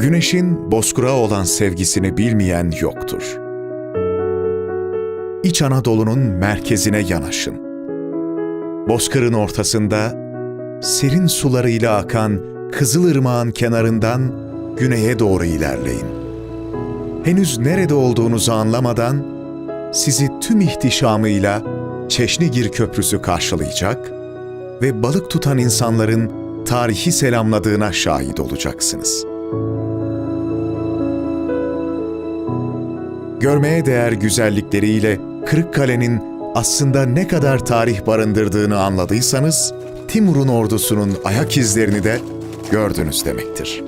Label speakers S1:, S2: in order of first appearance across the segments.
S1: Güneşin bozkura olan sevgisini bilmeyen yoktur. İç Anadolu'nun merkezine yanaşın. Bozkırın ortasında serin sularıyla akan Kızılırmağın kenarından güneye doğru ilerleyin. Henüz nerede olduğunuzu anlamadan sizi tüm ihtişamıyla Çeşnigir Köprüsü karşılayacak ve balık tutan insanların tarihi selamladığına şahit olacaksınız. Görmeye değer güzellikleriyle Kırıkkale'nin aslında ne kadar tarih barındırdığını anladıysanız, Timur'un ordusunun ayak izlerini de gördünüz demektir.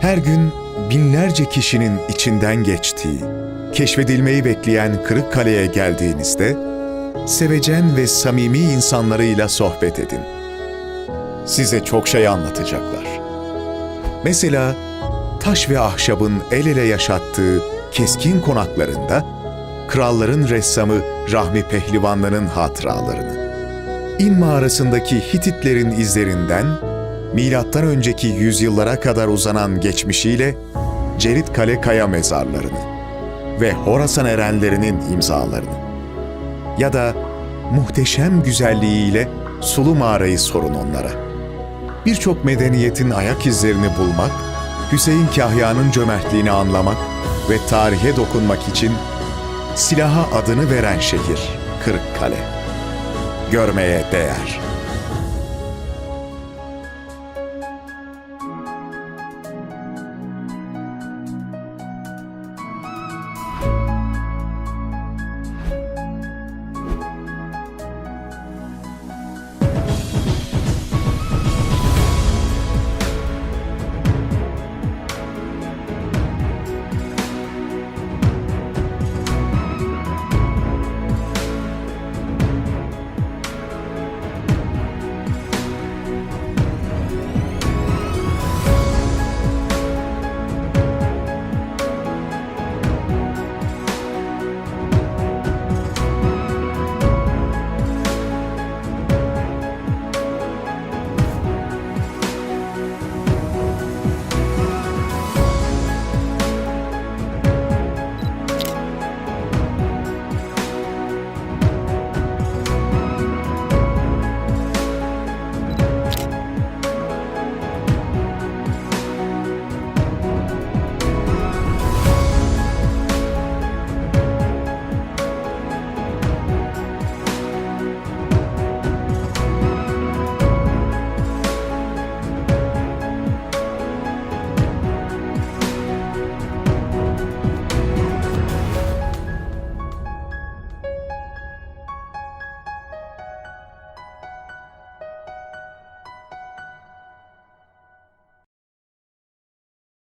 S1: Her gün binlerce kişinin içinden geçtiği, keşfedilmeyi bekleyen Kırıkkale'ye geldiğinizde, sevecen ve samimi insanlarıyla sohbet edin. Size çok şey anlatacaklar. Mesela taş ve ahşabın el ele yaşattığı keskin konaklarında kralların ressamı Rahmi Pehlivanlı'nın hatıralarını, İn mağarasındaki Hititlerin izlerinden milattan önceki yüzyıllara kadar uzanan geçmişiyle Cerit Kale Kaya mezarlarını ve Horasan erenlerinin imzalarını ya da muhteşem güzelliğiyle Sulu Mağara'yı sorun onlara. Birçok medeniyetin ayak izlerini bulmak, Hüseyin Kahya'nın cömertliğini anlamak ve tarihe dokunmak için silaha adını veren şehir Kırıkkale. Görmeye değer.